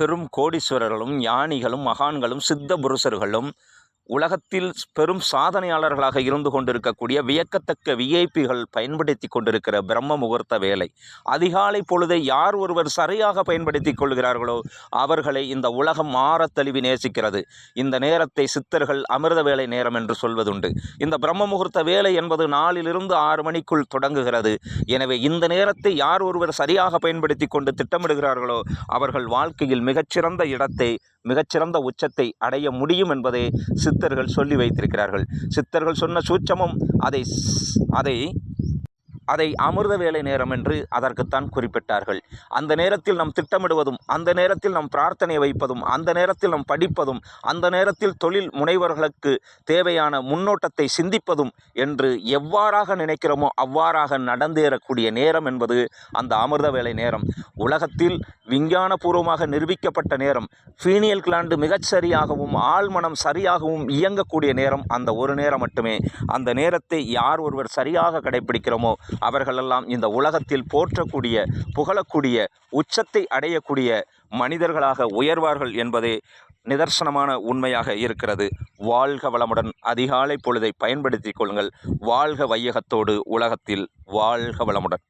பெரும் கோடீஸ்வரர்களும் ஞானிகளும் மகான்களும் சித்த புருஷர்களும் உலகத்தில் பெரும் சாதனையாளர்களாக இருந்து கொண்டிருக்கக்கூடிய வியக்கத்தக்க விஐபிகள் பயன்படுத்தி கொண்டிருக்கிற பிரம்ம முகூர்த்த வேலை. அதிகாலை பொழுதை யார் ஒருவர் சரியாக பயன்படுத்தி கொள்கிறார்களோ அவர்களை இந்த உலகம் மாற தழுவி நேசிக்கிறது. இந்த நேரத்தை சித்தர்கள் அமிர்த வேலை நேரம் என்று சொல்வதுண்டு. இந்த பிரம்ம முகூர்த்த வேலை என்பது நாளிலிருந்து ஆறு மணிக்குள் தொடங்குகிறது. எனவே இந்த நேரத்தை யார் ஒருவர் சரியாக பயன்படுத்தி கொண்டு திட்டமிடுகிறார்களோ அவர்கள் வாழ்க்கையில் மிகச்சிறந்த இடத்தை மிகச்சிறந்த உச்சத்தை அடைய முடியும் என்பதை சித்தர்கள் சொல்லி வைத்திருக்கிறார்கள். சித்தர்கள் சொன்ன சூட்சமும் அதை அதை அதை அமிர்த வேலை நேரம் என்று அதற்குத்தான் குறிப்பிட்டார்கள். அந்த நேரத்தில் நாம் திட்டமிடுவதும் அந்த நேரத்தில் நாம் பிரார்த்தனை வைப்பதும் அந்த நேரத்தில் நாம் படிப்பதும் அந்த நேரத்தில் தொழில் முனைவர்களுக்கு தேவையான முன்னோட்டத்தை சிந்திப்பதும் என்று எவ்வாறாக நினைக்கிறோமோ அவ்வாறாக நடந்தேறக்கூடிய நேரம் என்பது அந்த அமிர்த வேலை நேரம். உலகத்தில் விஞ்ஞானபூர்வமாக நிரூபிக்கப்பட்ட நேரம் ஃபீனியல் கிளாண்டு மிகச்சரியாகவும் ஆழ்மனம் சரியாகவும் இயங்கக்கூடிய நேரம் அந்த ஒரு நேரம் மட்டுமே. அந்த நேரத்தை யார் ஒருவர் சரியாக கடைபிடிக்கிறோமோ அவர்களெல்லாம் இந்த உலகத்தில் போற்றக்கூடிய புகழக்கூடிய உச்சத்தை அடையக்கூடிய மனிதர்களாக உயர்வார்கள் என்பதே நிதர்சனமான உண்மையாக இருக்கிறது. வாழ்க வளமுடன் அதிகாலை பொழுதை பயன்படுத்திக் கொள்ளுங்கள். வாழ்க வையகத்தோடு உலகத்தில் வாழ்க வளமுடன்.